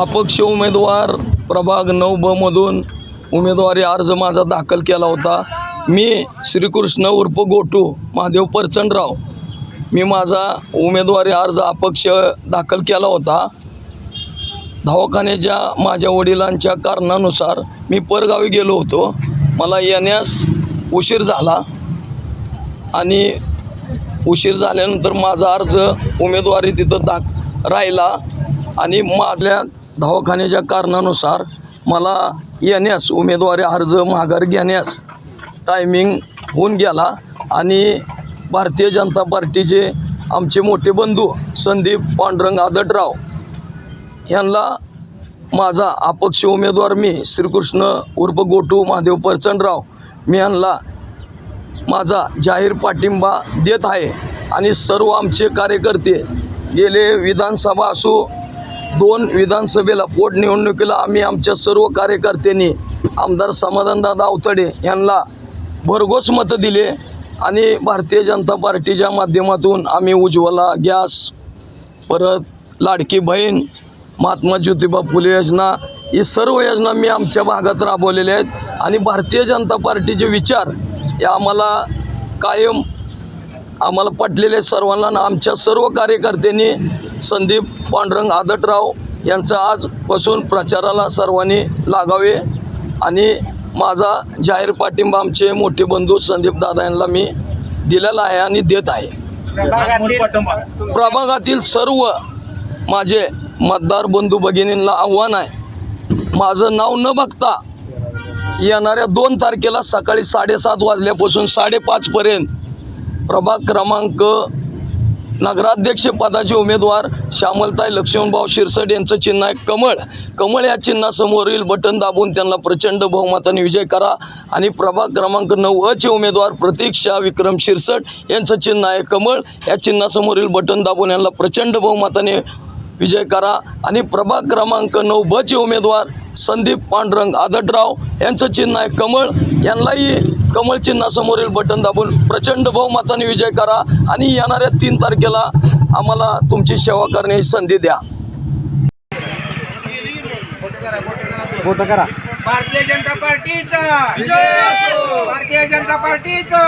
अपक्ष उमेदवार प्रभाग नऊ ब मधून उमेदवारी अर्ज माझा दाखल केला होता. मी श्रीकृष्ण उर्फ गोटू महादेव परचंडराव. मी माझा उमेदवारी अर्ज अपक्ष दाखल केला होता. दवाखान्याच्या माझ्या वडिलांच्या कारणानुसार मी परगावी गेलो होतो. मला येण्यास उशीर झाला आणि उशीर झाल्यानंतर माझा अर्ज उमेदवारी तिथं दाख राहिला आणि माझ्या दवाखान्याच्या कारणानुसार मला येण्यास उमेदवारी अर्ज माघार घेण्यास टायमिंग होऊन गेला आणि भारतीय जनता पार्टीचे आमचे मोठे बंधू संदीप पांडुरंग आदटराव यांना माझा अपक्ष उमेदवार मी श्रीकृष्ण उर्फ गोटू महादेव परचंडराव मी यांना माझा जाहीर पाठिंबा देत आहे. आणि सर्व आमचे कार्यकर्ते गेले विधानसभा असो दोन विधानसभेला पोटनिवडणुकीला आम्ही आमच्या सर्व कार्यकर्त्यांनी आमदार समाधानदादा अवतडे यांना भरघोस मतं दिले आणि भारतीय जनता पार्टीच्या माध्यमातून आम्ही उज्ज्वला गॅस परत लाडकी बहीण महात्मा ज्योतिबा फुले योजना ही सर्व योजना मी आमच्या भागात राबवलेल्या आहेत. आणि भारतीय जनता पार्टीचे विचार हे आम्हाला कायम आम्हाला पटलेले सर्वांना आमच्या सर्व कार्यकर्त्यांनी संदीप पांडुरंग आदटराव यांचा आजपासून प्रचाराला सर्वांनी लागावे. आणि माझा जाहीर पाठिंबा आमचे मोठे बंधू संदीप दादा यांना मी दिलेला आहे आणि देत आहे. प्रभागातील सर्व माझे मतदार बंधू भगिनींना आव्हान आहे. माझं नाव न बघता येणाऱ्या दोन तारखेला सकाळी साडेसात वाजल्यापासून साडेपाचपर्यंत प्रभाग क्रमांक नगराध्यक्ष पदाचे उमेदवार श्यामलताई लक्ष्मणभाऊ शिरसट यांचं चिन्ह आहे कमळ. कमळ या चिन्हासमोरील बटन दाबून त्यांना प्रचंड बहुमताने विजय करा. आणि प्रभाग क्रमांक नऊ अचे उमेदवार प्रतीक्षा विक्रम शिरसट यांचं चिन्ह आहे कमळ. या चिन्हासमोरील बटन दाबून यांना प्रचंड बहुमताने विजय करा. आणि प्रभाग क्रमांक नऊ बचे उमेदवार संदीप पांडुरंग आदटराव यांचं चिन्ह आहे कमळ. यांनाही कमळ चिन्हासमोरील बटन दाबून प्रचंड बहुमताने विजय करा आणि येणाऱ्या तीन तारखेला आम्हाला तुमची सेवा करण्याची संधी द्या. भारतीय जनता पार्टीचा. भारतीय जनता पार्टीचा.